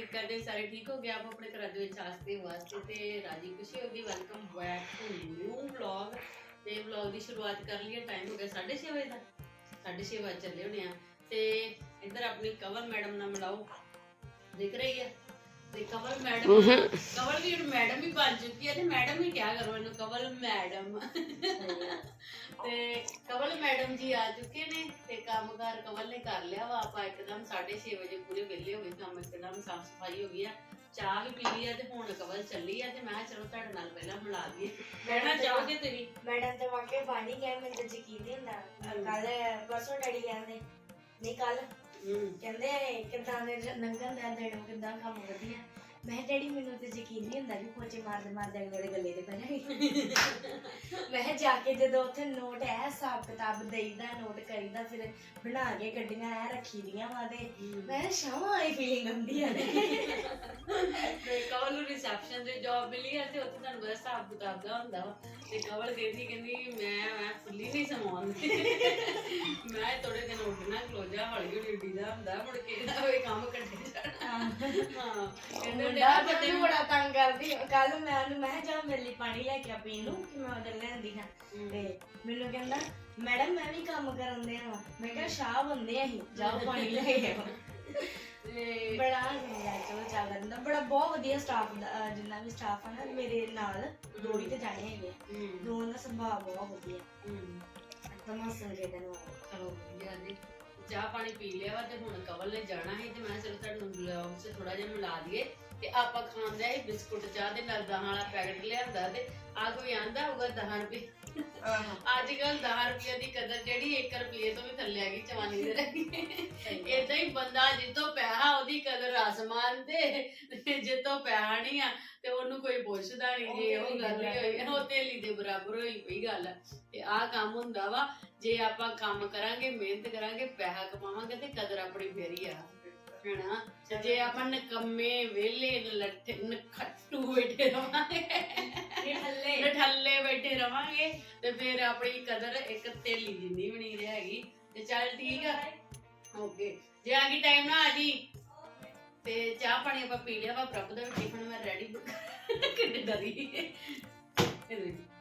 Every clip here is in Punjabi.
ਉਮੀਦ ਕਰਦੇ ਹਾਂ ਸਾਰੇ ਠੀਕ ਹੋ ਗਏ। ਆਪ ਆਪਣੇ ਘਰਾਂ ਦੇ ਵਿੱਚ ਆਸਤੇ ਵਾਸਤੇ ਤੇ ਰਾਜੀ ਖੁਸ਼ੀ ਹੋਗੀ। Welcome back to new vlog ਤੇ ਵਲੌਗ ਦੀ ਸ਼ੁਰੂਆਤ ਕਰ ਲਈਏ ਟਾਈਮ ਹੋ ਗਿਆ 6:30 ਵਜੇ ਦਾ। 6:30 ਵਜੇ ਚੱਲੇ ਹੋਣੇ ਆ। ਤੇ ਇੱਧਰ ਆਪਣੀ ਕਵਰ ਮੈਡਮ ਨਾਲ ਮਿਲਾਓ। ਦਿਖ ਰਹੀ ਹੈ ਤੇ ਕਵਲ ਮੈਡਮ ਕਵਲ ਵੀ ਹੁਣ ਮੈਡਮ ਹੀ ਬਣ ਚੁੱਕੀ ਹੈ ਤੇ ਮੈਡਮ ਹੀ ਕਿਹਾ ਕਰੋ ਇਹਨੂੰ ਕਵਲ ਮੈਡਮ। ਤੇ ਕਵਲ ਮੈਡਮ ਜੀ ਆ ਚੁੱਕੇ ਨੇ ਤੇ ਕੰਮਕਾਰ ਕਵਲ ਨੇ ਕਰ ਲਿਆ ਵਾ ਆਪਾਂ ਇੱਕਦਮ 6:30 ਵਜੇ ਪੂਰੇ ਵਿਹਲੇ ਹੋ ਗਏ ਕੰਮ ਇੱਕਦਮ ਸਾਫ਼ ਸਫ਼ਾਈ ਹੋ ਗਈ ਆ। ਚਾਹ ਵੀ ਪੀ ਲਈ ਆ ਤੇ ਹੁਣ ਕਵਲ ਚੱਲੀ ਆ ਤੇ ਮੈਂ ਕਿਹਾ ਚਲੋ ਤੁਹਾਡੇ ਨਾਲ ਪਹਿਲਾਂ ਮਿਲਾ ਦਈਏ ਕਹਿਣਾ ਚਾਹੋਗੇ ਤੁਸੀਂ ਮੈਡਮ ਤੇ ਵਾਕਿਆ ਪਾਣੀ ਗਿਆ ਮੈਨੂੰ ਤਾਂ ਯਕੀਨ ਨਹੀਂ ਹੁੰਦਾ। ਕੱਲ ਪਰਸੋਂ ਡੈਡੀ ਕਹਿੰਦੇ ਨਹੀਂ ਕੱਲ ਹੂੰ ਕਹਿੰਦੇ ਕਿਦਾਂ ਦੇ ਨੰਗਨ ਦਾ ਦੇਣੋ ਕਿਦਾਂ ਕੰਮ ਵਧੀਆ। ਮੈਂ ਡੈਡੀ ਮੈਨੂੰ ਤੇ ਯਕੀਨ ਨਹੀਂ ਹੁੰਦਾ ਕਿ ਪੋਚੇ ਮਾਰਦੇ ਮਾਰਦੇ ਅਗਲੇ ਦੇ ਗੱਲੇ ਤੇ ਪੈ ਜਾਣੀ ਮੈਂ ਜਾ ਕੇ ਜਦੋਂ ਉੱਥੇ ਨੋਟ ਐ ਹਿਸਾਬ ਕਿਤਾਬ ਦੇਈਦਾ ਨੋਟ ਕਰੀਦਾ ਫਿਰ ਬਣਾ ਕੇ ਗੱਡੀਆਂ ਐ ਰੱਖੀ ਦੀਆਂ ਵਾ ਤੇ ਮੈਂ ਸ਼ਾਮਾਂ ਵਾਲੀ ਫੀਲਿੰਗ ਆਉਂਦੀ ਆ। ਤੇ ਕਵਲ ਨੂੰ ਰਿਸੈਪਸ਼ਨ ਤੇ ਜੌਬ ਮਿਲੀ ਆ ਤੇ ਉੱਥੇ ਤੁਹਾਨੂੰ ਬੜਾ ਹਿਸਾਬ ਕਿਤਾਬ ਦਾ ਹੁੰਦਾ ਵਾ। ਤੇ ਕਵਲ ਕਹਿੰਦੀ ਕਹਿੰਦੀ ਮੈਂ ਮੈਂ ਫੁੱਲੀ ਨਹੀਂ ਸਮਾਉਂਦੀ ਮੈਂ ਥੋੜੇ ਦਿਨ ਉੱਠਣਾ ਕਲੋਜਾ ਹੌਲੀ ਹੌਲੀ ਉੱਡੀ ਦਾ ਹੁੰਦਾ ਮੁੜ ਕੇ ਇਹਦਾ ਇਹ ਕੰਮ ਕੱਢੇ ਜਾਣਾ। ਹਾਂ। ਕਹਿੰਦੇ ਮੁੰਡਾ ਆ ਤੇ ਬੜਾ ਤੰਗ ਕਰਦੀ ਕੱਲ ਮੈਂ ਉਹਨੂੰ ਮੈਂ ਕਿਹਾ, ਜਾ ਮੇਰੇ ਲਈ ਪਾਣੀ ਲੈ ਕੇ ਆ ਪੀਣ ਨੂੰ ਕਿ ਮੈਂ ਉਹਦੇ ਲੈਂਦੀ ਹਾਂ। ਤੇ ਮੈਨੂੰ ਕਹਿੰਦਾ ਮੈਡਮ ਮੈਂ ਵੀ ਕੰਮ ਕਰਨ ਦੇ ਹਾਂ ਮੈਂ ਕਿਹਾ ਸ਼ਾਹ ਬੰਦੇ ਅਸੀਂ ਜਾਓ ਪਾਣੀ ਲੈ ਕੇ ਆਓ ਤੇ ਬੜਾ ਚੰਗਾ ਚਲੋ ਚੱਲ ਰਹਿੰਦਾ ਬੜਾ ਬਹੁਤ ਵਧੀਆ ਸਟਾਫ ਜਿੰਨਾ ਵੀ ਸਟਾਫ ਆ ਨਾ ਮੇਰੇ ਨਾਲ ਦੋੜੀ ਤੇ ਜਾਣੇ ਹੈਗੇ। ਹੂੰ। ਦੋਵਾਂ ਦਾ ਸੁਭਾਅ ਬਹੁਤ ਵਧੀਆ। ਹੂੰ। ਤਾਂ ਹੱਸਣ ਖੇਡਣ ਵਾਲਾ ਚਲੋ ਵਧੀਆ ਜੀ ਚਾਹ ਪਾਣੀ ਪੀ ਲਿਆ ਵਾ ਤੇ ਹੁਣ ਕਵਲ ਨੇ ਜਾਣਾ ਹੈ ਤੇ ਮੈਂ ਚਲੋ ਤੁਹਾਨੂੰ ਬਲੌਗ 'ਚ ਥੋੜਾ ਜਿਹਾ ਮਿਲਾ ਦਈਏ ਤੇ ਆਪਾਂ ਖਾਂਦੇ ਆ ਬਿਸਕੁਟ ਚਾਹ ਦੇ ਨਾਲ ਦਹਾਂ ਵਾਲਾ ਪੈਕਟ ਲਿਆਂਦਾ ਤੇ ਆ ਕੋਈ ਆਂਦਾ ਹੋਊਗਾ 10 ਰੁਪਏ? ਅੱਜ ਕੱਲ 10 ਰੁਪਏ ਦੀ ਕਦਰ ਜਿਹੜੀ 1 ਰੁਪਏ ਤੋਂ ਵੀ ਥੱਲੇ ਆ ਗਈ ਜਵਾਨੀ ਦੇ ਰਹੀ ਇਦਾਂ ਹੀ ਬੰਦਾ ਜਿੱਤੋਂ ਪੈਸਾ ਉਹਦੀ ਕਦਰ ਆਸਮਾਨ ਤੇ ਜਿੱਤੋਂ ਪੈਸਾ ਨਹੀਂ ਆ ਤੇ ਉਹਨੂੰ ਕੋਈ ਪੁੱਛਦਾ ਨਹੀਂ ਜੇ ਉਹ ਗੱਲ ਹੀ ਹੋਈ ਉਹ ਤੇਲੀ ਦੇ ਬਰਾਬਰ ਹੋਈ ਪਈ ਗੱਲ। ਤੇ ਆਹ ਕੰਮ ਹੁੰਦਾ ਵਾ ਜੇ ਆਪਾਂ ਕੰਮ ਕਰਾਂਗੇ ਮਿਹਨਤ ਕਰਾਂਗੇ ਪੈਸਾ ਕਮਾਵਾਂਗੇ ਤੇ ਕਦਰ ਆਪਣੀ ਫੇਰੀ ਆ। ਤੇ ਜੇ ਆਪਾਂ ਨਕੰਮੇ ਵਿਹਲੇ ਨਲੱਠੇ ਨਖੱਟੂ ਬੈਠੇ ਰਵਾਂਗੇ। ਹੱਲੇ ਨਠੱਲੇ ਬੈਠੇ ਰਵਾਂਗੇ ਤੇ ਫਿਰ ਆਪਣੀ ਕਦਰ ਇੱਕ ਤੇਲੀ ਜਿੰਨੀ ਵੀ ਨਹੀਂ ਰਹੇਗੀ। ਤੇ ਚੱਲ ਠੀਕ ਆ। ਓਕੇ। ਜੇ ਆ ਗਈ ਟਾਈਮ ਨਾ ਆ ਜੀ। ਤੇ ਚਾਹ ਪਾਣੀ ਆਪਾਂ ਪੀ ਲਿਆ ਵਾ ਪ੍ਰਭ ਦਾ ਟਿਫਨ ਮੈਂ ਰੈਡੀ ਕਿੰਨੇ ਡਰੀ।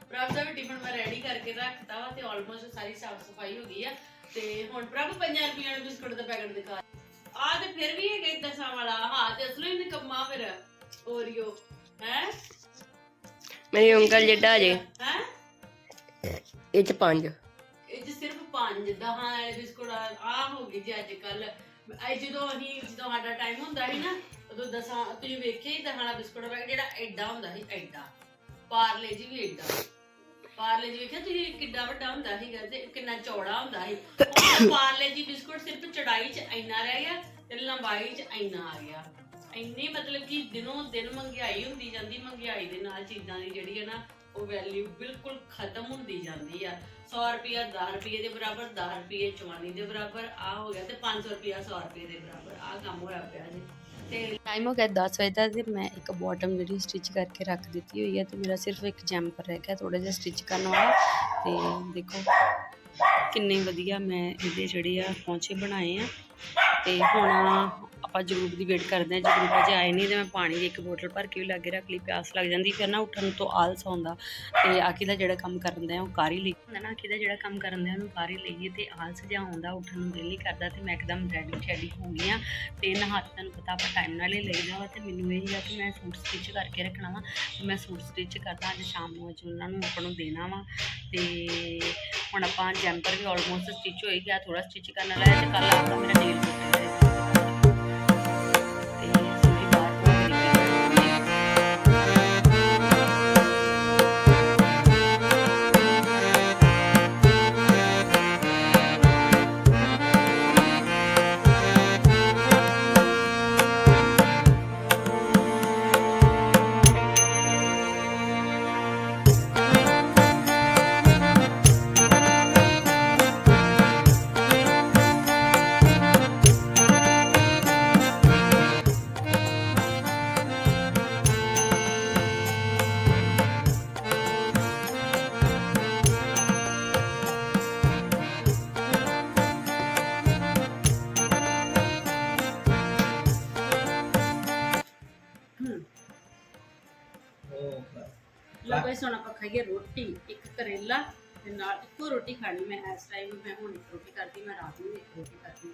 ਪ੍ਰਭ ਦਾ ਵੀ ਟਿਫਨ ਮੈਂ ਰੈਡੀ ਕਰਕੇ ਰੱਖਤਾ ਵਾ ਤੇ ਆਲਮੋਸਟ ਸਾਰੀ ਸਾਫ਼ ਸਫ਼ਾਈ ਹੋ ਗਈ ਆ। ਤੇ ਹੁਣ ਪ੍ਰਭ 5 ਰੁਪਏ ਦੇ ਬਿਸਕੁਟ ਦਾ ਪੈਕਟ ਦਿਖਾ। ਆ ਤੇ ਫਿਰ ਵੀ ਹੈਗਾ ਦਸਾਂ ਵਾਲਾ। ਹਾਂ ਤੇ ਅਸਲੀ ਨਿਕੰਮਾ ਫਿਰ। ਓਰੀਓ ਹੈ? ਮੇਰੀ ਉਂਗਲ ਜਿੱਡਾ ਜੇ। ਹੈ? ਇਹ ਚ ਪੰਜ। ਇਹ 'ਚ ਸਿਰਫ ਪੰਜ ਦਹਾਂ ਵਾਲੇ ਬਿਸਕੁਟ ਆ। ਹੋ ਗਈ ਜੀ ਅੱਜ ਕੱਲ ਜਦੋਂ ਅਸੀਂ ਜਦੋਂ ਸਾਡਾ ਟਾਈਮ ਹੁੰਦਾ ਸੀ ਨਾ ਉਦੋਂ ਦਸਾਂ ਤੁਸੀਂ ਵੇਖਿਆ ਹੀ ਦਹਾਂ ਵਾਲਾ ਬਿਸਕੁਟ ਜਿਹੜਾ ਐਡਾ ਹੁੰਦਾ ਸੀ ਐਡਾ। ਪਾਰਲੇ ਜੀ ਵੀ ਐਡਾ। ਪਾਰਲੇ ਜੀ ਵੇਖਿਆ ਤੁਸੀਂ ਕਿੱਡਾ ਵੱਡਾ ਹੁੰਦਾ ਸੀਗਾ ਤੇ ਕਿੰਨਾ ਚੌੜਾ ਹੁੰਦਾ ਸੀ। ਪਾਰਲੇ ਜੀ ਬਿਸਕੁਟ ਸਿਰਫ ਚੜਾਈ 'ਚ ਇੰਨਾ ਰਹਿ ਗਿਆ ਤੇ ਲੰਬਾਈ 'ਚ ਇੰਨਾ ਆ ਗਿਆ। ਇੰਨੀ ਮਤਲਬ ਕਿ ਦਿਨੋਂ ਦਿਨ ਮਹਿੰਗਾਈ ਹੁੰਦੀ ਜਾਂਦੀ ਮਹਿੰਗਾਈ ਦੇ ਨਾਲ ਚੀਜ਼ਾਂ ਦੀ ਜਿਹੜੀ ਹੈ ਨਾ ਉਹ ਵੈਲਿਊ ਬਿਲਕੁਲ ਖਤਮ ਹੁੰਦੀ ਜਾਂਦੀ ਆ। 100 ਰੁਪਿਆ 10 ਰੁਪਏ ਦੇ ਬਰਾਬਰ 10 ਰੁਪਏ 44 ਦੇ ਬਰਾਬਰ ਆ ਹੋ ਗਿਆ ਤੇ 500 ਰੁਪਿਆ 100 ਰੁਪਏ ਦੇ ਬਰਾਬਰ ਆ ਕੰਮ ਹੋਇਆ ਪਿਆ ਜੀ। ਤੇ ਟਾਈਮ ਹੋ ਗਿਆ 10 ਵਜੇ ਦਾ ਤੇ ਮੈਂ ਇੱਕ ਬਾਟਮ ਜਿਹੜੀ ਸਟਿਚ ਕਰਕੇ ਰੱਖ ਦਿੱਤੀ ਹੋਈ ਹੈ ਤੇ ਮੇਰਾ ਸਿਰਫ ਇੱਕ ਜੈਂਪਰ ਰਹਿ ਗਿਆ ਥੋੜਾ ਜਿਹਾ ਸਟਿਚ ਕਰਨ ਵਾਲਾ। ਤੇ ਦੇਖੋ ਕਿੰਨੇ ਵਧੀਆ ਮੈਂ ਇਹਦੇ ਜਿਹੜੇ ਆ ਪੌਂਚੇ ਬਣਾਏ ਆ। ਤੇ ਹੁਣ ਆਪਾਂ ਜ਼ਰੂਰ ਦੀ ਵੇਟ ਕਰਦੇ ਆ ਜਗਰੂਪ ਅਜੇ ਆਏ ਨਹੀਂ ਤੇ ਮੈਂ ਪਾਣੀ ਦੀ ਇੱਕ ਬੋਤਲ ਭਰ ਕੇ ਵੀ ਲਾਗੇ ਰੱਖ ਲਈ, ਪਿਆਸ ਲੱਗ ਜਾਂਦੀ, ਫਿਰ ਨਾ ਉੱਠਣ ਤੋਂ ਆਲਸ ਆਉਂਦਾ ਤੇ ਆਖੀ ਦਾ ਜਿਹੜਾ ਕੰਮ ਕਰਨ ਦਾ ਉਹ ਕਰ ਹੀ ਲਈ। ਹੁੰਦਾ ਨਾ, ਆਖੀ ਦਾ ਜਿਹੜਾ ਕੰਮ ਕਰਨ ਦਾ ਉਹਨੂੰ ਕਰ ਹੀ ਲਈਏ ਤੇ ਆਲਸ ਜਿਹਾ ਆਉਂਦਾ, ਉੱਠਣ ਨੂੰ ਦਿਲ ਨਹੀਂ ਕਰਦਾ ਤੇ ਮੈਂ ਇੱਕਦਮ ਰੈਡੀ ਸ਼ੈਡੀ ਹੋ ਗਈ ਆ ਤੇ ਨਹਾ ਕੇ ਤੁਹਾਨੂੰ ਪਤਾ ਆਪਾਂ ਟਾਈਮ ਨਾਲ ਹੀ ਲਈਦਾ ਵਾ ਤੇ ਮੈਨੂੰ ਇਹ ਸੀਗਾ ਕਿ ਮੈਂ ਸੂਟ ਸਟਿਚ ਕਰਕੇ ਰੱਖਣਾ ਵਾ ਤੇ ਮੈਂ ਸੂਟ ਸਟਿਚ ਕਰਦਾ, ਅੱਜ ਸ਼ਾਮ ਨੂੰ ਅੱਜ ਉਹਨਾਂ ਨੂੰ ਆਪਾਂ ਨੂੰ ਦੇਣਾ ਵਾ ਤੇ ਹੁਣ ਆਪਾਂ ਜੈਂਪਰ ਵੀ ਆਲਮੋਸਟ ਸਟਿਚ ਹੋ ਗਿਆ ਥੋੜਾ ਸਟਿਚ ਕਰਨ ਵਾਲਾ ਹੈ ਤੇ ਕੱਲ ਆਪਣਾ ਮੇਰਾ ਨੇਲ ਲੋ ਬਈ ਹੁਣ ਆਪਾਂ ਖਾਈਏ ਰੋਟੀ ਇੱਕ ਕਰੇਲਾ ਤੇ ਨਾਲ ਇੱਕੋ ਰੋਟੀ ਖਾਣੀ ਮੈਂ ਇਸ ਟਾਈਮ ਮੈਂ ਹੁਣ ਇੱਕ ਰੋਟੀ ਕਰਦੀ ਮੈਂ ਰਾਤ ਨੂੰ ਵੀ ਇੱਕ ਰੋਟੀ ਕਰਦੀ।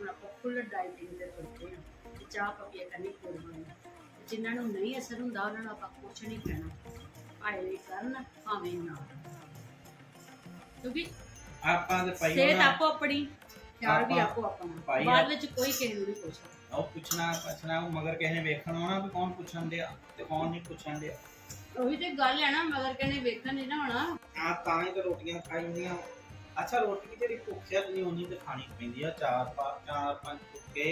ਹੁਣ ਆਪਾਂ ਫੁੱਲ ਡਾਈਟਿੰਗ ਦੇ ਤੁਰਦੇ ਹਾਂ ਤੇ ਚਾਹ ਪੀਏ ਕਰਨੀ ਕੋਲ ਜਿਨ੍ਹਾਂ ਨੂੰ ਨਹੀਂ ਅਸਰ ਹੁੰਦਾ ਉਹਨਾਂ ਨੂੰ ਆਪਾਂ ਕੁਛ ਨਹੀਂ ਕਹਿਣਾ। ਭਾਵੇਂ ਵੀ ਕਰਨ ਭਾਵੇਂ ਨਾ। ਕਿਉਂਕਿ ਆਪਾਂ ਤੇ ਪਾਈ ਸਿਹਤ ਆਪੋ ਆਪਣੀ ਖਿਆਲ ਵੀ ਆਪਾਂ- ਆਪੋ ਆਪਣਾ। ਭਾਈ ਬਾਅਦ ਵਿੱਚ ਕੋਈ ਕਿਸੇ ਨੂੰ ਨਹੀਂ ਪੁੱਛਦਾ। ਉਹ ਪੁੱਛਣਾ ਪੁੱਛਣਾ ਉਹ ਮਗਰ ਕਿਸੇ ਨੇ ਵੇਖਣ ਆਉਣਾ ਵੀ ਕੌਣ ਪੁੱਛਣ ਡਿਆ ਤੇ ਕੌਣ ਨਹੀਂ ਪੁੱਛਣ ਡਿਆ। ਉਹੀ ਤੇ ਗੱਲ ਹੈ ਨਾ ਮਗਰ ਕਹਿੰਦੇ ਵੇਖਣ ਨਹੀਂ ਨਾ ਹੋਣਾ ਆ ਤਾਂ ਹੀ ਤਾਂ ਰੋਟੀਆਂ ਖਾਈਆਂ ਅੱਛਾ ਰੋਟੀ ਜਿਹੜੀ ਭੁੱਖਿਆ ਨਹੀਂ ਉਨੀ ਤੇ ਖਾਣੀ ਪੈਂਦੀ ਆ। ਚਾਰ ਪਾ ਚਾਰ ਪੰਜ ਭੁੱਖੇ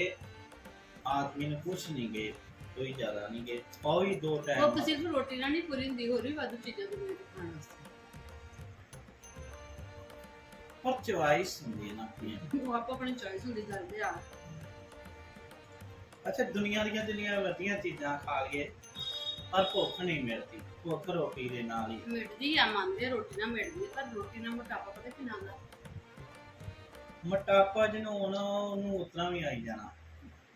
ਆਦਮੀ ਨੂੰ ਕੁਛ ਨਹੀਂ ਗਏ ਕੋਈ ਜ਼ਿਆਦਾ ਨਹੀਂ ਗਏ ਕੋਈ ਦੋ ਉਹ ਟਾਈਮ ਸਿਰਫ ਰੋਟੀ ਨਾਲ ਨਹੀਂ ਪੂਰੀ ਹੁੰਦੀ ਹੋਰ ਵੀ ਵਾਧੂ ਚੀਜ਼ਾਂ ਦੀ ਖਾਣ ਵਾਸਤੇ। ਪਰ ਚਵਾਈਸ ਹੁੰਦੀ ਹੈ ਨਾ ਆਪਣੀ। ਉਹ ਆਪੋ ਆਪਣੀ ਚੋਇਸ ਹੁੰਦੀ ਕਰਦੇ ਆ। ਅੱਛਾ ਦੁਨੀਆ ਦੀਆਂ ਜਿੰਨੀਆਂ ਵਧੀਆ ਚੀਜ਼ਾਂ ਖਾ ਲਈਏ ਪਰ ਭੁੱਖ ਨਹੀਂ ਮਿਲਦੀ ਭੁੱਖ ਰੋਟੀ ਦੇ ਨਾਲ ਹੀ। ਮਿਟਦੀ ਆ ਮੰਨਦੇ ਰੋਟੀ ਨਾਲ ਮਿਟਦੀ ਆ, ਪਰ ਰੋਟੀ ਨਾਲ ਮੋਟਾਪਾ ਪਤਾ ਕਿੰਨਾ ਆਉਂਦਾ ਮੋਟਾਪਾ ਜਿਹਨੂੰ ਹੋਣਾ ਉਹਨੂੰ ਉਤਨਾ ਵੀ ਆਈ ਜਾਣਾ।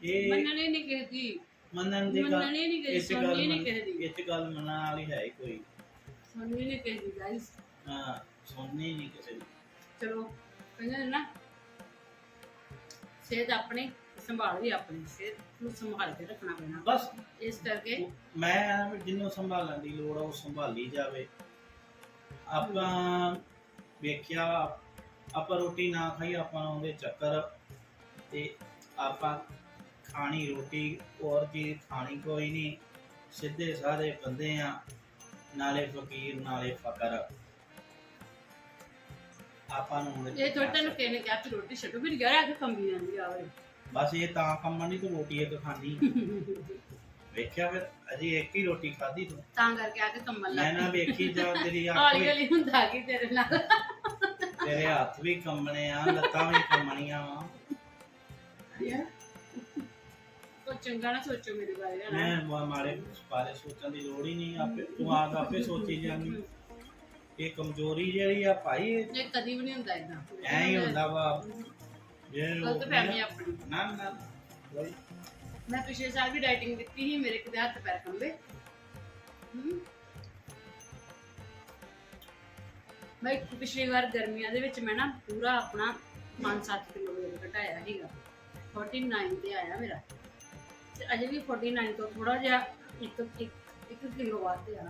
ਇਹ ਮੰਨਣੇ ਨਹੀਂ ਕਿਸੇ ਦੀ। ਮੰਨਣ ਦੀ ਗੱਲ ਮੰਨਣੇ ਨਹੀਂ ਕਿਸੇ ਇਸ ਦੀ ਗੱਲ ਸੁਣਨੀ ਨਹੀਂ ਮੰਨ- ਕਿਸੇ ਦੀ। ਇਹ 'ਚ ਗੱਲ ਮੰਨਣ ਵਾਲੀ ਹੈ ਹੀ ਕੋਈ। ਸੁਣਨੀ ਨਹੀਂ ਕਿਸੇ ਦੀ ਗਾਇਸ ਹਾਂ ਸੁਣਨੀ ਨਹੀਂ ਕਿਸੇ ਦੀ। ਚਲੋ ਕਹਿੰਦੇ ਨੇ ਨਾ ਸਿਹਤ ਆਪਣੀ ਸੰਭਾਲ ਵੀ ਆਪਣੀ ਸਿਹਤ ਨੂੰ ਸੰਭਾਲ ਕੇ ਰੱਖਣਾ ਪੈਣਾ। ਬਸ। ਇਸ ਕਰਕੇ ਮੈਂ ਵੀ ਜਿਹਨੂੰ ਸੰਭਾਲਣ ਦੀ ਲੋੜ ਆ ਉਹ ਸੰਭਾਲੀ ਜਾਵੇ। ਆਪਾਂ ਵੇਖਿਆ ਆਪਾਂ ਰੋਟੀ ਨਾ ਖਾਈ ਆਪਾਂ ਨੂੰ ਉਹਦੇ ਚੱਕਰ ਤੇ ਆਪਾਂ ਖਾਣੀ ਰੋਟੀ ਹੋਰ ਚੀਜ਼ ਖਾਣੀ ਕੋਈ ਨਹੀਂ ਸਿੱਧੇ ਸਾਦੇ ਬੰਦੇ ਆ ਨਾਲੇ ਫਕੀਰ ਨਾਲੇ ਫਕਰ। ਆਪਾਂ ਨੂੰ ਇਹ ਕਿਸੇ ਨੇ ਕਿਹਾ ਕਿ ਰੋਟੀ ਛੱਡੋ ਫਿਰ ਯਾਰ ਆ ਕੇ ਕੰਬੀ ਜਾਂਦੀ ਆ ਓਏ ਬਸ ਇਹ ਤਾਂ ਕੰਮ ਨਹੀਂ ਤੂੰ ਰੋਟੀ ਇੱਕ ਖਾਣੀ ਵੇਖਿਆ ਫਿਰ ਅਜੇ ਇੱਕ ਹੀ ਰੋਟੀ ਖਾਧੀ ਤੂੰ। ਤਾਂ ਕਰਕੇ ਆ ਕੇ ਕੰਬਲ ਮੈਂ ਲੱਗ ਨਾ ਵੇਖੀ ਜਾ ਤੇਰੀ ਅੱਖ ਹੌਲੀ ਵੀ ਹੌਲੀ ਹੁੰਦਾ ਕੀ ਤੇਰੇ ਨਾਲ। ਤੇਰੇ ਹੱਥ ਵੀ ਕੰਮਣੇ ਆ ਲੱਤਾਂ ਵੀ ਕੰਮਣੀਆਂ ਵਾ। ਚੰਗਾ ਨਾ ਸੋਚੋ ਮੇਰੇ ਬਾਰੇ ਹਨਾ ਮੈਂ ਮਾ- ਮਾੜੇ ਬਾਰੇ ਸੋਚਣ ਦੀ ਲੋੜ ਹੀ ਨਹੀਂ ਆਪੇ ਤੂੰ ਆਪ ਆਪੇ ਸੋਚੀ ਜਾਂਦੀ। ਇਹ ਕਮਜ਼ੋਰੀ ਜਿਹੜੀ ਆ ਭਾਈ ਇਹ ਕਦੀ ਵੀ ਨਹੀਂ ਹੁੰਦਾ ਇਦਾਂ ਐਂ ਹੀ ਹੁੰਦਾ ਵਾ। ਜੇ ਗਲਤ ਫਹਿਮੀ ਆਪਣੀ। ਨਾ ਨਾ। ਕੋਈ ਮੈਂ ਪਿਛਲੇ ਸਾਲ ਵੀ ਡਾਈਟਿੰਗ ਕੀਤੀ ਸੀ ਮੇਰੇ ਕਿਤੇ ਹੱਥ ਪੈਰ ਕੰਬੇ ਹਮ। ਮੈਂ ਪਿਛਲੀ ਵਾਰ ਗਰਮੀਆਂ ਦੇ ਵਿੱਚ ਮੈਂ ਨਾ ਪੂਰਾ ਆਪਣਾ 5-7 ਕਿਲੋ weight ਘਟਾਇਆ ਸੀਗਾ। 49 ਤੇ ਆਇਆ ਮੇਰਾ। ਤੇ ਅਜੇ ਵੀ 49 ਤੋਂ ਥੋੜਾ ਜਿਹਾ ਇੱਕ ਇੱਕ ਇੱਕ ਕਿਲੋ ਵੱਧ ਆ।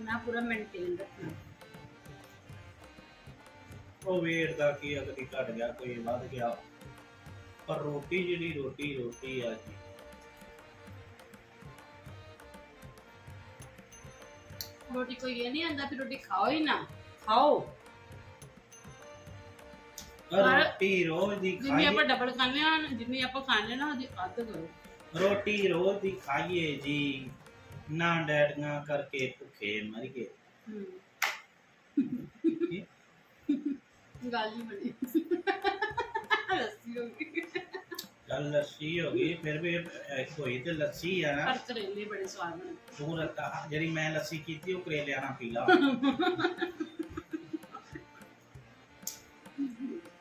ਮੈਂ ਪੂਰਾ ਮੇਨਟੇਨ ਰੱਖਣਾ। ਉਹ weight ਦਾ ਕੀ ਆ ਕਦੀ ਘਟ ਗਿਆ ਕੋਈ ਵੱਧ ਗਿਆ। ਪਰ ਰੋਟੀ ਜਿਹੜੀ ਰੋਟੀ ਰੋਟੀ ਆ ਜੀ। ਰੋਟੀ ਕੋਈ ਇਹ ਨਹੀਂ ਆਂਦਾ ਕਿ ਰੋਟੀ ਖਾਓ ਹੀ ਨਾ। ਖਾਓ। ਪਰ ਰੋਟੀ ਰੋਜ਼ ਦੀ ਜਿੰਨੀ ਖਾਈਏ। ਆਪਾਂ ਡਬਲ ਖਾਂਦੇ ਆ ਜਿੰਨੀ ਆਪਾਂ ਖਾਂਦੇ ਨਾ ਉਹਦੀ ਅੱਧ ਕਰੋ। ਰੋਟੀ ਰੋਜ਼ ਦੀ ਖਾਈਏ ਜੀ। ਨਾ ਡੈਡੀਆਂ ਕਰਕੇ ਭੁੱਖੇ ਮਰ ਗਏ। ਹਮ। ਗੱਲ ਹੀ ਬਣੀ ਰੱਸੀ ਹੋ ਗਈ। ਚੱਲ ਲੱਸੀ ਹੋ ਗਈ ਫਿਰ ਵੀ ਇੱਕ ਹੋਈ ਤੇ ਲੱਸੀ ਆ। ਨਾ ਪਰ ਕਰੇਲੇ ਬੜੇ ਸਵਾਦ ਬਣੇ। ਤੂੰ ਰਤਾ ਜਿਹੜੀ ਮੈਂ ਲੱਸੀ ਕੀਤੀ ਉਹ ਕਰੇਲਿਆਂ ਨਾਲ ਪੀ ਲਾ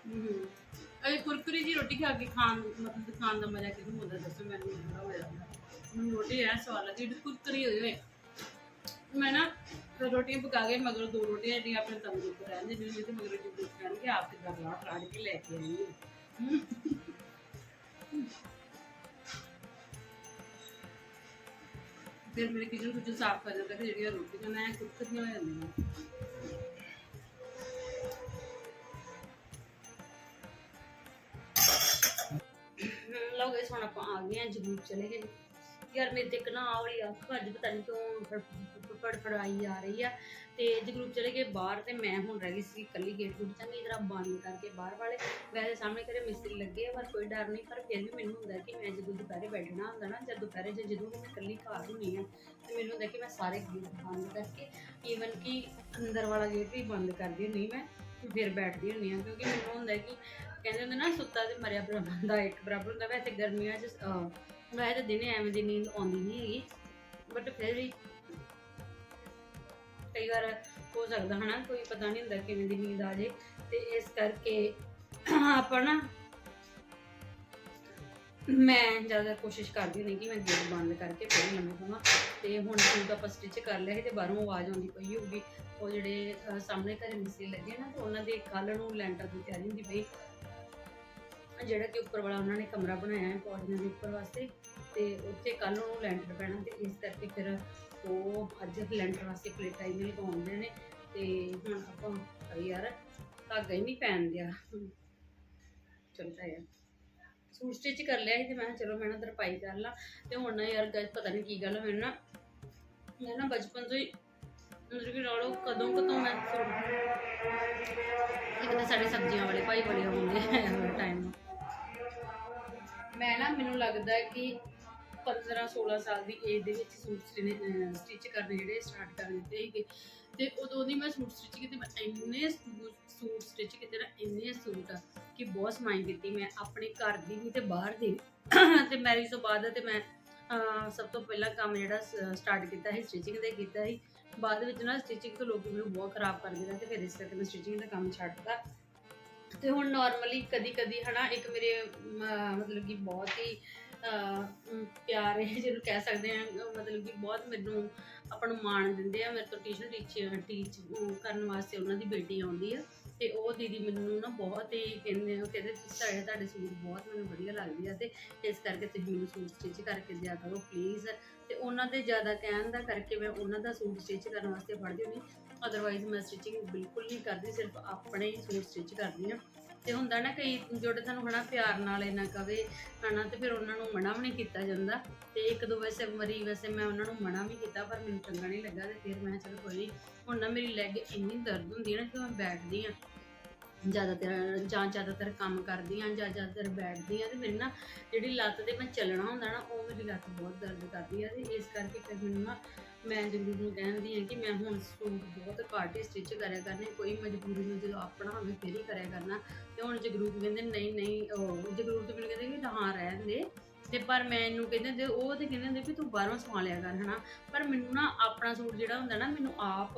ਹਮ। ਇਹ ਕੁਰਕਰੀ ਜੀ ਰੋਟੀ ਖਾ ਕੇ ਖਾਣ ਮਤਲਬ ਖਾਣ ਦਾ ਮਜ਼ਾ ਕਿਦੋਂ ਹੁੰਦਾ ਦੱਸੋ ਮੈਨੂੰ ਬੜਾ ਮਜ਼ਾ ਆਉਂਦਾ ਮੈਨੂੰ ਰੋਟੀ ਐ ਸਵਾਦ ਲੱਗਦੀ ਜਿਹੜੀ ਕੁਰਕਰੀ ਹੋਵੇ ਮੈਂ ਨਾ ਰੋਟੀਆਂ ਪਕਾ ਕੇ ਮਗਰ ਦੋ ਰੋਟੀਆਂ ਜਿਹੜੀਆਂ ਆਪਣੇ ਤੰਦੂਰ ਰਹਿੰਦੇ ਨੇ ਜਿਹਦੇ ਮਗਰ ਜਿੱਦ ਕਰਨਗੇ ਆਪ ਤੇ ਗਲਾ ਫਰਾੜ ਕੇ ਲੈ ਕੇ ਆਈ ਫਿਰ ਮੇਰੇ ਕਿਚਨ ਕੁਝ ਸਾਫ਼ ਕਰ ਦਿੰਦਾ ਕਿ ਜਿਹੜੀਆਂ ਰੋਟੀਆਂ ਮੈਂ ਕੁਰਕਰੀਆਂ ਹੋ ਜਾਂਦੀਆਂ ਲਓ ਗਾਇਸ, ਹੁਣ ਆਪਾਂ ਆ ਗਏ ਆ ਜਰੂਰ ਚਲੇ ਗਏ। ਯਾਰ ਮੇਰੇ ਤੇ ਇੱਕ ਨਾ ਆ ਵਾਲੀ ਅੱਖ ਅੱਜ ਪਤਾ ਨਹੀਂ ਕਿਉਂ ਫੜ ਆ ਰਹੀ ਆ। ਤੇ ਜਗਰੂਪ ਚਲੇ ਗਏ ਬਾਹਰ ਤੇ ਮੈਂ ਹੁਣ ਰਹਿ ਗਈ ਸੀ ਇਕੱਲੀ ਗੇਟ ਗੁੱਟ ਚੰਗੀ ਤਰ੍ਹਾਂ ਬੰਦ ਕਰਕੇ ਬਾਹਰ ਵਾਲੇ। ਵੈਸੇ ਸਾਹਮਣੇ ਘਰੇ ਮਿਸਤਰੀ ਲੱਗੇ ਪਰ ਕੋਈ ਡਰ ਨਹੀਂ ਪਰ ਫਿਰ ਵੀ ਮੈਨੂੰ ਹੁੰਦਾ ਕਿ ਮੈਂ ਜਦੋਂ ਦੁਪਹਿਰੇ ਬੈਠਣਾ ਹੁੰਦਾ ਨਾ ਜਦ ਦੁਪਹਿਰੇ ਜੇ ਜਦੋਂ ਮੈਂ ਇਕੱਲੀ ਘਰ ਹੁੰਦੀ ਆ, ਤੇ ਮੈਨੂੰ ਹੁੰਦਾ ਕਿ ਮੈਂ ਸਾਰੇ ਗੇਟ ਬੰਦ ਕਰਕੇ ਈਵਨ ਕਿ ਅੰਦਰ ਵਾਲਾ ਗੇਟ ਵੀ ਬੰਦ ਕਰਦੀ ਹੁੰਦੀ ਮੈਂ, ਤੇ ਫਿਰ ਬੈਠਦੀ ਹੁੰਦੀ ਆ। ਕਿਉਂਕਿ ਮੈਨੂੰ ਹੁੰਦਾ ਕਿ ਕਹਿੰਦੇ ਹੁੰਦੇ ਨਾ, ਸੁੱਤਾ ਤੇ ਮਰਿਆ ਬਰਾਬਰ ਦਾ, ਇੱਕ ਬਰਾਬਰ ਹੁੰਦਾ ਵੈਸੇ ਗਰਮੀਆਂ 'ਚ ਵੈਸੇ ਤਾਂ ਦਿਨੇ ਐਵੇਂ ਦੀ ਨੀਂਦ ਆਉਂਦੀ ਨਹੀਂ ਹੈਗੀ ਬਟ ਫਿਰ ਵੀ ਕਈ ਵਾਰ ਹੋ ਸਕਦਾ ਹਨਾ, ਕੋਈ ਪਤਾ ਨਹੀਂ ਹੁੰਦਾ ਕਿਵੇਂ ਦੀ ਨੀਂਦ ਆ ਜੇ, ਤੇ ਇਸ ਕਰਕੇ ਆਪਾਂ ਨਾ ਮੈਂ ਜ਼ਿਆਦਾ ਕੋਸ਼ਿਸ਼ ਕਰਦੀ ਨਹੀਂ ਕਿ ਮੈਂ ਗੇਟ ਬੰਦ ਕਰਕੇ ਫਿਰ ਲੰਮੇ ਪਵਾਂ ਤੇ ਹੁਣ ਸੂਟ ਆਪਾਂ ਸਟਿਚ ਕਰ ਲਿਆ ਸੀ ਤੇ ਬਾਹਰੋਂ ਆਵਾਜ਼ ਆਉਂਦੀ ਪਈ ਹੋਊਗੀ, ਉਹ ਜਿਹੜੇ ਸਾਹਮਣੇ ਘਰੇ ਮਿਸਤਰੀ ਲੱਗੇ ਨਾ, ਤੇ ਉਹਨਾਂ ਦੇ ਕੱਲ ਨੂੰ ਲੈਂਟਰ ਦੀ ਤਿਆਰੀ ਹੁੰਦੀ ਪਈ ਜਿਹੜਾ ਕਿ ਉੱਪਰ ਵਾਲਾ ਉਹਨਾਂ ਨੇ ਕਮਰਾ ਬਣਾਇਆ ਹੈ ਪੌੜੀਆਂ ਦੇ ਉੱਪਰ ਵਾਸਤੇ। ਤੇ ਉੱਥੇ ਕੱਲ ਨੂੰ ਲੈਂਟਰ ਪੈਣਾ ਤੇ ਇਸ ਕਰਕੇ ਫਿਰ ਉਹ ਅੱਜ ਲੈਂਟਰ ਵਾਸਤੇ ਪਲੇਟਾਂ ਹੀ ਲਗਾਉਂਦੇ ਨੇ। ਤੇ ਹੁਣ ਆਪਾਂ ਯਾਰ ਧਾਗਾ ਹੀ ਨਹੀਂ ਪੈਣ ਦਿਆ। ਚਲਦਾ ਯਾਰ ਸੂਟ ਸਟਿਚ ਕਰ ਲਿਆ ਸੀ ਤੇ ਮੈਂ ਕਿਹਾ ਚਲੋ ਮੈਂ ਨਾ ਤਰਪਾਈ ਕਰ ਲਾਂ। ਤੇ ਹੁਣ ਨਾ ਯਾਰ guys ਪਤਾ ਨਹੀਂ ਕੀ ਗੱਲ ਆ, ਮੈਨੂੰ ਨਾ। ਮੈਂ ਨਾ ਬਚਪਨ ਤੋਂ ਹੀ ਮਤਲਬ ਕਿ ਰੌਲੋ ਕਦੋਂ ਕਦੋਂ ਮੈਂ ਇੱਕ ਤਾਂ ਸਾਡੇ ਸਬਜ਼ੀਆਂ ਵਾਲੇ ਭਾਈ ਬੜੇ ਆਉਂਦੇ ਆ ਟਾਈਮ ਮੈਂ ਨਾ, ਮੈਨੂੰ ਲੱਗਦਾ ਹੈ ਕਿ 15 16 ਸਾਲ ਦੀ ਏਜ ਦੇ ਵਿੱਚ ਸੂਟ ਸਟਿਚ ਕਰਨੇ ਜਿਹੜੇ ਸਟਾਰਟ ਕਰ ਦਿੱਤੇ ਸੀਗੇ। ਤੇ ਉਦੋਂ ਦੀ ਮੈਂ ਸੂਟ ਸਟਿਚ ਕੀਤੇ, ਮੈਂ ਇੰਨੇ ਸੂਟ ਸਟਿਚ ਕੀਤੇ ਨਾ, ਇੰਨੇ ਸੂਟ ਕਿ ਬਹੁਤ ਸਮਾਈ ਕੀਤੀ ਮੈਂ ਆਪਣੇ ਘਰ ਦੀ ਵੀ ਤੇ ਬਾਹਰ ਦੀ ਤੇ ਮੈਰਿਜ ਤੋਂ ਬਾਅਦ ਤੇ ਮੈਂ ਸਭ ਤੋਂ ਪਹਿਲਾਂ ਕੰਮ ਜਿਹੜਾ ਸਟਾਰਟ ਕੀਤਾ ਸੀ ਸਟਿਚਿੰਗ ਦਾ ਕੀਤਾ ਸੀ। ਬਾਅਦ ਵਿੱਚ ਨਾ ਸਟਿਚਿੰਗ ਤੋਂ ਲੋਕ ਮੈਨੂੰ ਬਹੁਤ ਖਰਾਬ ਕਰਦੇ ਰਹੇ ਤੇ ਫਿਰ ਇਸ ਕਰਕੇ ਮੈਂ ਸਟਿਚਿੰਗ ਦਾ ਕੰਮ ਛੱਡਤਾ ਤੇ ਹੁਣ ਨਾਰਮਲੀ ਕਦੀ ਕਦੀ ਹਨਾ ਇੱਕ ਮੇਰੇ ਮਤਲਬ ਕਿ ਬਹੁਤ ਹੀ ਅਹ, ਅਮ, ਪਿਆਰੇ ਜਿਹਨੂੰ ਕਹਿ ਸਕਦੇ ਆ ਮਤਲਬ ਕਿ ਬਹੁਤ ਮੈਨੂੰ ਆਪਣਾ ਮਾਣ ਦਿੰਦੇ ਆ। ਮੇਰੇ ਤੋਂ ਟਿਊਸ਼ਨ ਟੀਚ ਟੀਚ ਕਰਨ ਵਾਸਤੇ ਉਹਨਾਂ ਦੀ ਬੇਟੀ ਆਉਂਦੀ ਆ। ਤੇ ਉਹ ਦੀਦੀ ਮੈਨੂੰ ਨਾ ਬਹੁਤ ਹੀ ਕਹਿੰਦੇ ਉਹ ਕਹਿੰਦੇ ਤੁਹਾਡੇ ਤੁਹਾਡੇ ਸੂਟ ਬਹੁਤ ਮੈਨੂੰ ਵਧੀਆ ਲੱਗਦੇ ਆ ਤੇ ਇਸ ਕਰਕੇ ਤੁਸੀਂ ਮੈਨੂੰ ਸੂਟ ਸਟਿਚ ਕਰਕੇ ਦਿਆ ਕਰੋ ਪਲੀਜ਼ ਤੇ ਉਹਨਾਂ ਦੇ ਜ਼ਿਆਦਾ ਕਹਿਣ ਦਾ ਕਰਕੇ ਮੈਂ ਉਹਨਾਂ ਦਾ ਸੂਟ ਸਟਿਚ ਕਰਨ ਵਾਸਤੇ ਫੜਦੀ ਹੁੰਦੀ। ਅਦਰਵਾਈਜ਼ ਮੈਂ ਸਟਿਚਿੰਗ ਬਿਲਕੁਲ ਨਹੀਂ ਕਰਦੀ, ਸਿਰਫ ਆਪਣੇ ਹੀ ਸੂਟ ਸਟਿਚ ਕਰਦੀ ਹਾਂ। ਤੇ ਹੁੰਦਾ ਨਾ ਕਈ ਜਿਹੜੇ ਤੁਹਾਨੂੰ ਹਨਾ ਪਿਆਰ ਨਾਲ ਇਹਨਾਂ ਕਵੇ, ਹਨਾ, ਤੇ ਫਿਰ ਉਹਨਾਂ ਨੂੰ ਮਨਾ ਵੀ ਨਹੀਂ ਕੀਤਾ ਜਾਂਦਾ। ਤੇ ਇੱਕ ਦੋ ਵੈਸੇ ਮਰੀ ਵੈਸੇ ਮੈਂ ਉਹਨਾਂ ਨੂੰ ਮਨਾ ਵੀ ਕੀਤਾ, ਪਰ ਮੈਨੂੰ ਚੰਗਾ ਨਹੀਂ ਲੱਗਾ ਤੇ ਫਿਰ ਮੈਂ ਚਲ ਕੋਈ ਹੁਣ ਨਾ ਮੇਰੀ ਲੈਗ ਇੰਨੀ ਦਰਦ ਹੁੰਦੀ ਹੈ ਨਾ ਕਿ ਮੈਂ ਬੈਠਦੀ ਆ ਜ਼ਿਆਦਾਤਰ ਜਾਂ ਜ਼ਿਆਦਾਤਰ ਕੰਮ ਕਰਦੀ ਹਾਂ ਜਾਂ ਜ਼ਿਆਦਾਤਰ ਬੈਠਦੀ ਹਾਂ ਤੇ ਮੈਨੂੰ ਨਾ ਜਿਹੜੀ ਲੱਤ ਤੇ ਮੈਂ ਚੱਲਣਾ ਹੁੰਦਾ ਨਾ, ਉਹ ਮੇਰੀ ਲੱਤ ਬਹੁਤ ਦਰਦ ਕਰਦੀ ਆ ਤੇ ਇਸ ਕਰਕੇ ਫਿਰ ਮੈਨੂੰ ਨਾ ਮੈਂ ਜਗਰੂਪ ਨੂੰ ਕਹਿੰਦੀ ਹਾਂ ਕਿ ਮੈਂ ਹੁਣ ਸੂਟ ਬਹੁਤ ਘੱਟ ਹੀ ਸਟਿਚ ਕਰਿਆ ਕਰਨੇ, ਕੋਈ ਮਜਬੂਰੀ ਨੂੰ ਜਦੋਂ ਆਪਣਾ ਹੋਵੇ ਫਿਰ ਹੀ ਕਰਿਆ ਕਰਨਾ। ਤੇ ਹੁਣ ਜਗਰੂਪ ਕਹਿੰਦੇ, ਨਹੀਂ ਨਹੀਂ, ਉਹ ਜਗਰੂਪ ਤੇ ਮੈਨੂੰ ਕਹਿੰਦੇ ਕਿ ਹਾਂ ਰਹਿਣ ਦੇ। ਤੇ ਪਰ ਮੈਂ ਇਹਨੂੰ ਕਹਿੰਦੇ ਹੁੰਦੇ, ਉਹ ਤੇ ਕਹਿੰਦੇ ਹੁੰਦੇ ਵੀ ਤੂੰ ਬਾਹਰੋਂ ਸਵਾ ਲਿਆ ਕਰ, ਹਨਾ। ਪਰ ਮੈਨੂੰ ਨਾ ਆਪਣਾ ਸੂਟ ਜਿਹੜਾ ਹੁੰਦਾ ਨਾ, ਮੈਨੂੰ ਆਪ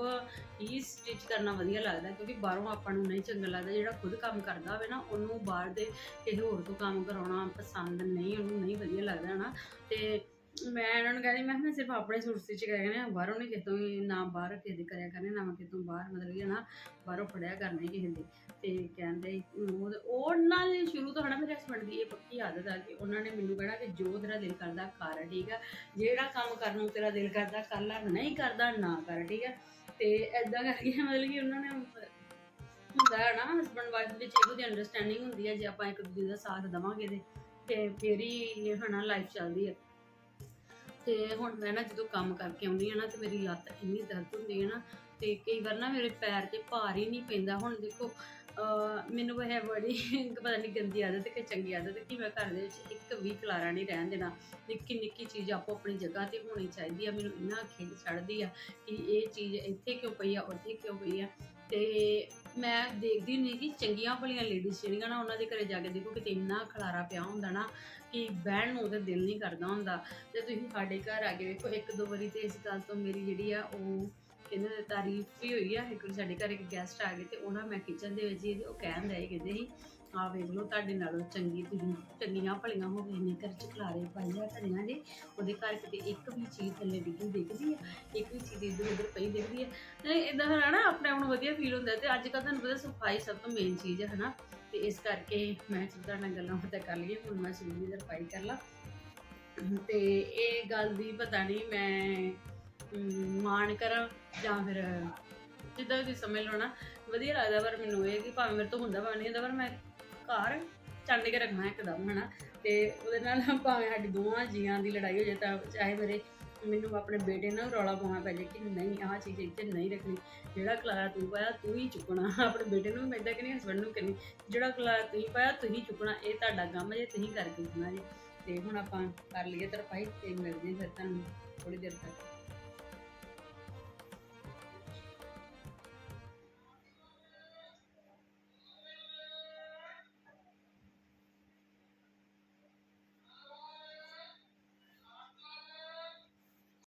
ਹੀ ਸਟਿਚ ਕਰਨਾ ਵਧੀਆ ਲੱਗਦਾ, ਕਿਉਂਕਿ ਬਾਹਰੋਂ ਆਪਾਂ ਨੂੰ ਨਹੀਂ ਚੰਗਾ ਲੱਗਦਾ, ਜਿਹੜਾ ਖੁਦ ਕੰਮ ਕਰਦਾ ਹੋਵੇ ਨਾ, ਉਹਨੂੰ ਬਾਹਰ ਦੇ ਕਿਸੇ ਹੋਰ ਤੋਂ ਕੰਮ ਕਰਾਉਣਾ ਪਸੰਦ ਨਹੀਂ, ਉਹਨੂੰ ਨਹੀਂ ਵਧੀਆ ਲੱਗਦਾ ਨਾ ਤੇ ਮੈਂ ਇਹਨਾਂ ਨੂੰ ਕਹਿੰਦੀ ਮੈਂ ਕਿਹਾ ਮੈਂ ਸਿਰਫ ਆਪਣੇ ਸੂਟ ਸਟਿਚ ਕਰਿਆ ਕਰਨੇ ਆ, ਬਾਹਰੋਂ ਨਹੀਂ ਕਿਤੋਂ ਵੀ ਨਾ ਬਾਹਰ ਕਿਸੇ ਦੇ ਕਰਿਆ ਕਰਨੇ ਨਾ ਮੈਂ ਕਿਤੋਂ ਬਾਹਰ ਮਤਲਬ ਕਿ ਨਾ ਬਾਹਰੋਂ ਫੜਿਆ ਕਰਨੇ ਕਿਸੇ ਦੇ। ਤੇ ਕਹਿੰਦੇ ਉਹ ਉਹਨਾਂ ਦੇ ਸ਼ੁਰੂ ਤੋਂ ਹਨਾ ਮੇਰੇ ਹਸਬੰਡ ਦੀ ਇਹ ਪੱਕੀ ਆਦਤ ਆ ਕਿ ਉਹਨਾਂ ਨੇ ਮੈਨੂੰ ਕਹਿਣਾ ਕਿ ਜੋ ਤੇਰਾ ਦਿਲ ਕਰਦਾ ਕਰ ਠੀਕ ਆ? ਜਿਹੜਾ ਕੰਮ ਕਰਨ ਨੂੰ ਤੇਰਾ ਦਿਲ ਕਰਦਾ ਕਰ ਲੈ ਨਹੀਂ ਕਰਦਾ ਨਾ ਕਰ ਠੀਕ ਆ? ਤੇ ਐਦਾਂ ਕਰਕੇ ਮਤਲਬ ਕਿ ਉਹਨਾਂ ਨੇ ਹੁੰਦਾ ਹੈ ਨਾ ਹਸਬੰਡ ਵਾਈਫ ਵਿੱਚ ਇਹੋ ਦੀ ਅੰਡਰਸਟੈਂਡਿੰਗ ਹੁੰਦੀ ਹੈ ਜੇ ਆਪਾਂ ਇੱਕ ਦੂਜੇ ਦਾ ਸਾਥ ਦੇਵਾਂਗੇ ਤੇ ਤੇ ਫੇਰ ਹੀ ਹਨਾ ਲਾਈਫ ਚੱਲਦੀ ਹੈ ਤੇ ਹੁਣ ਮੈਂ ਨਾ ਜਦੋਂ ਕੰਮ ਕਰਕੇ ਆਉਂਦੀ ਆ ਨਾ ਤੇ ਮੇਰੀ ਲੱਤ ਇੰਨੀ ਦਰਦ ਹੁੰਦੀ ਹੈ ਨਾ ਤੇ ਕਈ ਵਾਰ ਨਾ ਮੇਰੇ ਪੈਰ ਤੇ ਭਾਰ ਹੀ ਨਹੀਂ ਪੈਂਦਾ। ਹੁਣ ਦੇਖੋ, ਅਹ ਮੈਨੂੰ ਇਹ ਬੜੀ ਪਤਾ ਨਹੀਂ ਗੰਦੀ ਆਦਤ ਕਿ ਚੰਗੀ ਆਦਤ ਕਿ ਮੈਂ ਘਰ ਦੇ ਵਿੱਚ ਇੱਕ ਵੀ ਖਲਾਰਾ ਨਹੀਂ ਰਹਿਣ ਦੇਣਾ। ਨਿੱਕੀ ਨਿੱਕੀ ਚੀਜ਼ ਆਪੋ ਆਪਣੀ ਜਗ੍ਹਾ ਤੇ ਹੋਣੀ ਚਾਹੀਦੀ ਆ। ਮੈਨੂੰ ਇੰਨਾ ਖਿੱਚ ਚੜਦੀ ਆ ਕਿ ਇਹ ਚੀਜ਼ ਇੱਥੇ ਕਿਉਂ ਪਈ ਆ, ਉੱਥੇ ਕਿਉਂ ਪਈ ਆ। ਤੇ ਮੈਂ ਦੇਖਦੀ ਹੁੰਦੀ ਕਿ ਚੰਗੀਆਂ ਭਲੀਆਂ ਲੇਡੀਜ਼ ਜਿਹੜੀਆਂ ਨਾ ਉਹਨਾਂ ਦੇ ਘਰੇ ਜਾ ਕੇ ਦੇਖੋ ਕਿਤੇ ਇੰਨਾ ਖਲਾਰਾ ਪਿਆ ਹੁੰਦਾ ਨਾ ਕਿ ਬਹਿਣ ਨੂੰ ਉਹਦਾ ਦਿਲ ਨਹੀਂ ਕਰਦਾ ਹੁੰਦਾ। ਤੇ ਤੁਸੀਂ ਸਾਡੇ ਘਰ ਆ ਕੇ ਵੇਖੋ, ਇੱਕ ਦੋ ਵਾਰੀ ਤੇ ਇਸ ਗੱਲ ਤੋਂ ਮੇਰੀ ਜਿਹੜੀ ਆ ਉਹ ਕਹਿੰਦੇ ਨੇ ਤਾਰੀਫ ਵੀ ਹੋਈ ਆ। ਇੱਕ ਵਾਰੀ ਸਾਡੇ ਘਰ ਇੱਕ ਗੈਸਟ ਆ ਗਏ ਤੇ ਉਹਨਾਂ ਮੈਂ ਕਿਚਨ ਦੇ ਵਿੱਚ ਹੀ ਉਹ ਕਹਿਣ ਦੇ ਕਹਿੰਦੇ ਸੀ ਆ ਵੇਖ ਲਓ, ਤੁਹਾਡੇ ਨਾਲੋਂ ਚੰਗੀ ਤੁਸੀਂ ਚੰਗੀਆਂ ਭਲੀਆਂ ਹੋ ਗਈਆਂ ਨੇ, ਘਰ ਚ ਖਲਾਰੇ ਪਾਈਆ ਧਰੀਆਂ ਜੀ, ਉਹਦੇ ਘਰ ਕਿਤੇ ਇੱਕ ਵੀ ਚੀਜ਼ ਥੱਲੇ ਡਿੱਗੀ ਦਿਖਦੀ ਆ, ਇੱਕ ਵੀ ਚੀਜ਼ ਇੱਧਰ ਉੱਧਰ ਪਈ ਦਿਖਦੀ ਆ। ਤੇ ਇਦਾਂ ਹੈ ਨਾ ਆਪਣੇ ਆਪ ਨੂੰ ਵਧੀਆ ਫੀਲ ਹੁੰਦਾ ਤੇ ਅੱਜ ਕੱਲ੍ਹ ਤੁਹਾਨੂੰ ਪਤਾ ਸਫ਼ਾਈ ਸਭ ਤੋਂ ਮੇਨ ਚੀਜ਼ ਹੈ ਹਨਾ। ਤੇ ਇਸ ਕਰਕੇ ਮੈਂ ਤੁਹਾਡੇ ਨਾਲ ਗੱਲਾਂ ਬਾਤਾਂ ਕਰ ਲਈਏ ਹੁਣ ਮੈਂ ਸੂਟ ਦੀ ਤਰਪਾਈ ਕਰ ਲਾਂ। ਤੇ ਇਹ ਗੱਲ ਦੀ ਪਤਾ ਨਹੀਂ ਮੈਂ ਮਾਣ ਕਰਾਂ ਜਾਂ ਫਿਰ ਜਿੱਦਾਂ ਵੀ ਸਮਝ ਲਓ ਨਾ, ਵਧੀਆ ਲੱਗਦਾ ਪਰ ਮੈਨੂੰ ਇਹ ਕਿ ਭਾਵੇਂ ਮੇਰੇ ਤੋਂ ਹੁੰਦਾ ਭਾਵੇਂ ਨਹੀਂ ਹੁੰਦਾ, ਪਰ ਮੈਂ ਘਰ ਚੰਡ ਕੇ ਰੱਖਣਾ ਇੱਕਦਮ, ਹਨਾ? ਤੇ ਉਹਦੇ ਨਾਲ ਭਾਵੇਂ ਸਾਡੀ ਦੋਵਾਂ ਜੀਆਂ ਦੀ ਲੜਾਈ ਹੋ ਜਾਏ ਤਾਂ ਚਾਹੇ ਮੇਰੇ ਮੈਨੂੰ ਆਪਣੇ ਬੇਟੇ ਨਾਲ ਰੌਲਾ ਪਾਉਣਾ ਪੈ ਜਾਏ ਕਿ ਨਹੀਂ, ਆਹ ਚੀਜ਼ ਇੱਥੇ ਨਹੀਂ ਰੱਖਣੀ। ਜਿਹੜਾ ਖਲਾਰਾ ਤੂੰ ਪਾਇਆ, ਤੂੰ ਹੀ ਚੁੱਕਣਾ। ਆਪਣੇ ਬੇਟੇ ਨੂੰ ਵੀ ਮੈਂ ਏਦਾਂ ਕਹਿੰਦੀ ਹਸਬੰਡ ਨੂੰ ਕਹਿੰਦੀ ਜਿਹੜਾ ਖਲਾਰਾ ਤੁਸੀਂ ਪਾਇਆ ਤੁਸੀਂ ਚੁੱਕਣਾ। ਇਹ ਤੁਹਾਡਾ ਕੰਮ ਜੇ ਤੁਸੀਂ ਕਰਕੇ ਚੁੱਕਣਾ ਜੀ। ਤੇ ਹੁਣ ਆਪਾਂ ਕਰ ਲਈਏ ਤਰਫਾਈ ਤੇ ਮਿਲਦੇ ਹਾਂ ਫਿਰ ਤੁਹਾਨੂੰ ਥੋੜੀ ਦੇਰ ਤੱਕ।